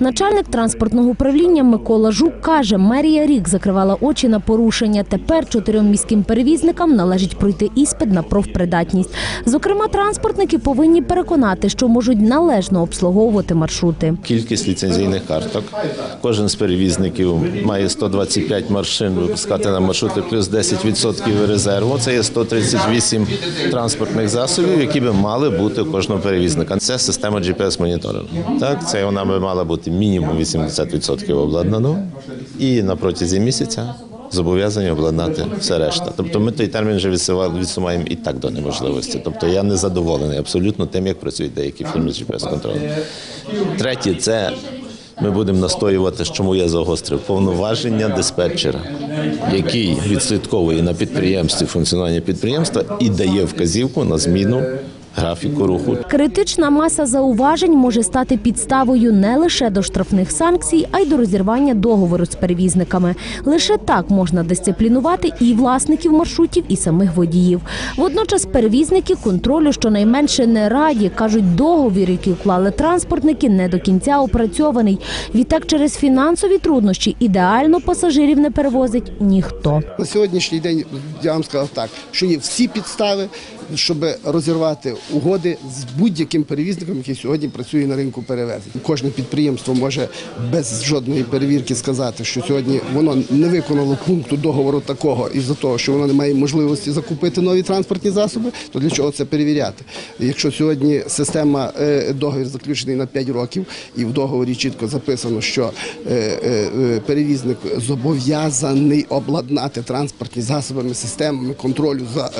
Начальник транспортного управління Микола Жук каже, мерія рік закривала очі на порушення. Тепер чотирьом міським перевізникам належить пройти іспит на профпридатність. Зокрема, транспортники повинні переконати, що можуть належно обслуговувати маршрути. Кількість ліцензійних карток. Кожен з перевізників має 125 машин випускати на маршрути плюс 10% резерву. Це є 138 транспортних засобів, які би мали бути у кожного перевізника. Це система GPS-моніторингу. Так, це вона би мала бути мінімум 80% обладнано і на протязі місяця. Зобов'язані обладнати все решта. Тобто ми той термін вже відсува- відсуваємо і так до неможливості. Тобто я не задоволений абсолютно тим, як працюють деякі фірми з GPS-контролем. Третє, це ми будемо настоювати, чому я загострив повноваження диспетчера, який відслідковує на підприємстві функціонування підприємства і дає вказівку на зміну графіку руху. Критична маса зауважень може стати підставою не лише до штрафних санкцій, а й до розірвання договору з перевізниками. Лише так можна дисциплінувати і власників маршрутів, і самих водіїв. Водночас перевізники контролю щонайменше не раді. кажуть, договір, який вклали транспортники, не до кінця опрацьований. Відтак, через фінансові труднощі ідеально пасажирів не перевозить ніхто. На сьогоднішній день я вам сказав так, що є всі підстави, щоб розірвати угоди з будь-яким перевізником, який сьогодні працює на ринку перевезень. Кожне підприємство може без жодної перевірки сказати, що сьогодні воно не виконало пункту договору такого із-за того, що воно не має можливості закупити нові транспортні засоби. То для чого це перевіряти? Якщо сьогодні система е, договір заключений на 5 років, і в договорі чітко записано, що е, е, перевізник зобов'язаний обладнати транспортні засобами, системами контролю за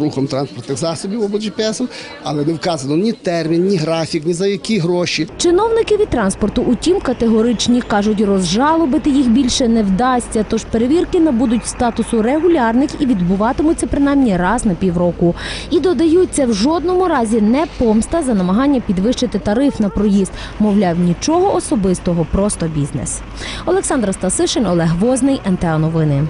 рухом транспортних засобів або GPS, але не вказано ні термін, ні графік, ні за які гроші. Чиновники від транспорту, утім, категоричні кажуть, розжалобити їх більше не вдасться. Тож перевірки набудуть статусу регулярних і відбуватимуться принаймні раз на півроку. І додаються в жодному разі не помста за намагання підвищити тариф на проїзд. Мовляв, нічого особистого, просто бізнес. Олександра Стасишин, Олег Возний, НТА Новини.